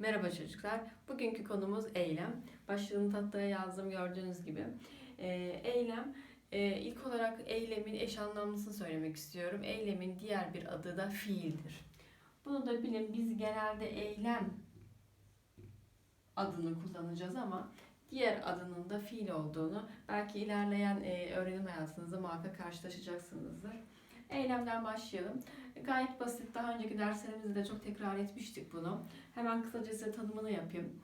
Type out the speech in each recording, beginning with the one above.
Merhaba çocuklar. Bugünkü konumuz eylem. Başlığını tahtaya yazdım gördüğünüz gibi. Ee, eylem, e, ilk olarak eylemin eş anlamlısını söylemek istiyorum. Eylemin diğer bir adı da fiildir. Bunu da bilin biz genelde eylem adını kullanacağız ama diğer adının da fiil olduğunu belki ilerleyen e, öğrenim hayatınızda muhakkak karşılaşacaksınızdır. Eylemden başlayalım. Gayet basit. Daha önceki derslerimizde de çok tekrar etmiştik bunu. Hemen kısaca size tanımını yapayım.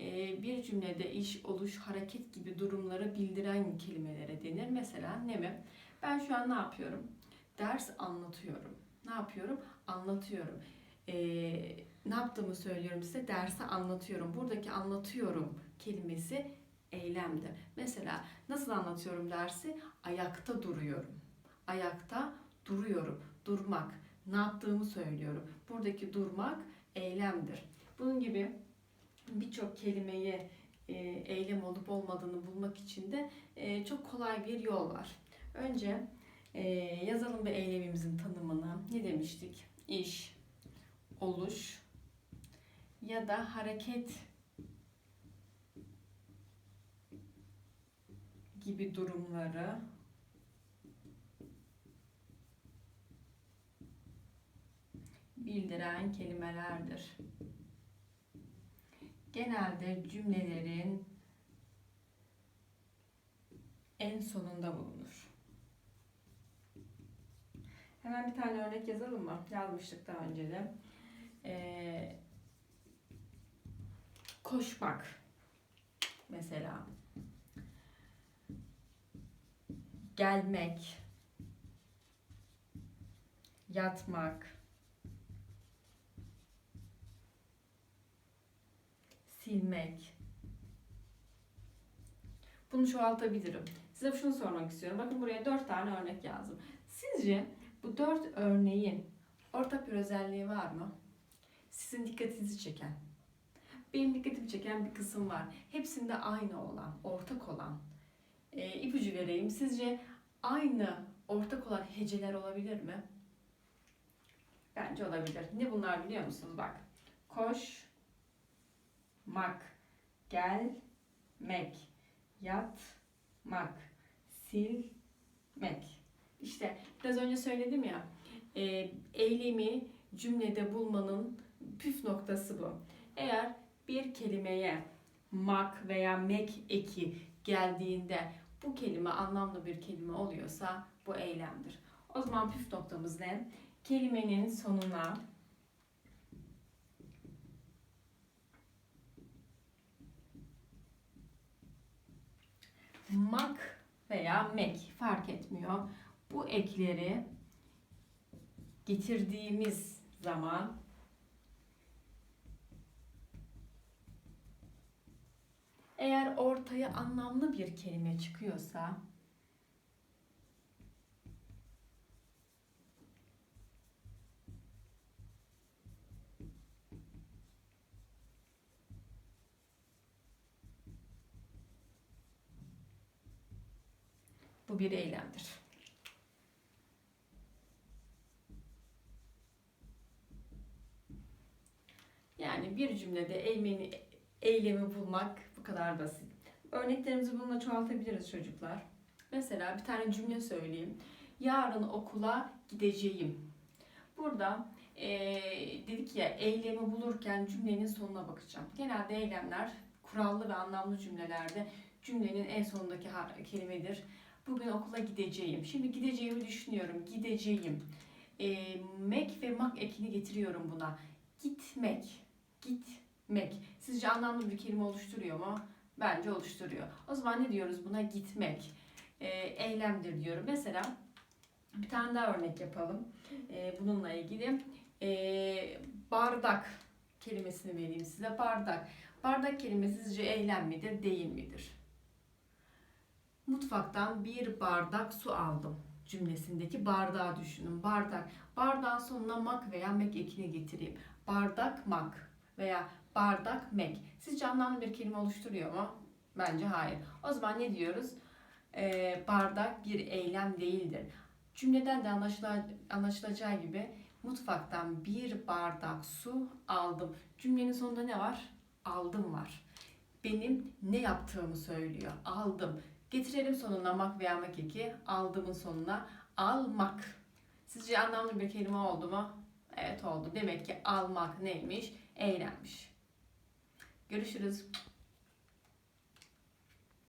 Ee, bir cümlede iş, oluş, hareket gibi durumları bildiren kelimelere denir. Mesela ne mi? Ben şu an ne yapıyorum? Ders anlatıyorum. Ne yapıyorum? Anlatıyorum. Ee, ne yaptığımı söylüyorum size. Dersi anlatıyorum. Buradaki anlatıyorum kelimesi eylemdir. Mesela nasıl anlatıyorum dersi? Ayakta duruyorum. Ayakta duruyorum. Durmak. Ne yaptığımı söylüyorum. Buradaki durmak eylemdir. Bunun gibi birçok kelimeyi e, eylem olup olmadığını bulmak için de e, çok kolay bir yol var. Önce e, yazalım bir eylemimizin tanımını. Ne demiştik? İş, oluş ya da hareket gibi durumları bildiren kelimelerdir. Genelde cümlelerin en sonunda bulunur. Hemen bir tane örnek yazalım mı? Yazmıştık daha önce de. Ee, koşmak mesela. Gelmek. Yatmak. Silmek. Bunu çoğaltabilirim. Size şunu sormak istiyorum. Bakın buraya dört tane örnek yazdım. Sizce bu dört örneğin ortak bir özelliği var mı? Sizin dikkatinizi çeken. Benim dikkatimi çeken bir kısım var. Hepsinde aynı olan, ortak olan. E, ipucu vereyim. Sizce aynı ortak olan heceler olabilir mi? Bence olabilir. Ne bunlar biliyor musunuz? Bak. Koş, mak, gelmek, yatmak, silmek. İşte biraz önce söyledim ya, e, eylemi cümlede bulmanın püf noktası bu. Eğer bir kelimeye mak veya mek eki geldiğinde bu kelime anlamlı bir kelime oluyorsa bu eylemdir. O zaman püf noktamız ne? Kelimenin sonuna mak veya mek fark etmiyor. Bu ekleri getirdiğimiz zaman eğer ortaya anlamlı bir kelime çıkıyorsa bu bir eylemdir. Yani bir cümlede eylemi, eylemi bulmak bu kadar basit. Örneklerimizi bununla çoğaltabiliriz çocuklar. Mesela bir tane cümle söyleyeyim. Yarın okula gideceğim. Burada eee, dedik ya eylemi bulurken cümlenin sonuna bakacağım. Genelde eylemler kurallı ve anlamlı cümlelerde cümlenin en sonundaki kelimedir. Bugün okula gideceğim. Şimdi gideceğimi düşünüyorum. Gideceğim. E, mek ve mak ekini getiriyorum buna. Gitmek. Gitmek. Sizce anlamlı bir kelime oluşturuyor mu? Bence oluşturuyor. O zaman ne diyoruz buna? Gitmek. E, eylemdir diyorum. Mesela bir tane daha örnek yapalım. E, bununla ilgili. E, bardak kelimesini vereyim size. Bardak. Bardak kelimesi sizce eylem midir, değil midir? Mutfaktan bir bardak su aldım cümlesindeki bardağı düşünün. Bardak. Bardağın sonuna mak veya mek ekini getireyim. Bardak mak veya bardak mek. Sizce anlamlı bir kelime oluşturuyor mu? Bence hayır. O zaman ne diyoruz? Ee, bardak bir eylem değildir. Cümleden de anlaşıla- anlaşılacağı gibi Mutfaktan bir bardak su aldım. Cümlenin sonunda ne var? Aldım var. Benim ne yaptığımı söylüyor. Aldım. Getirelim sonuna mak veya mak eki. Aldımın sonuna almak. Sizce anlamlı bir kelime oldu mu? Evet oldu. Demek ki almak neymiş? Eylemmiş. Görüşürüz.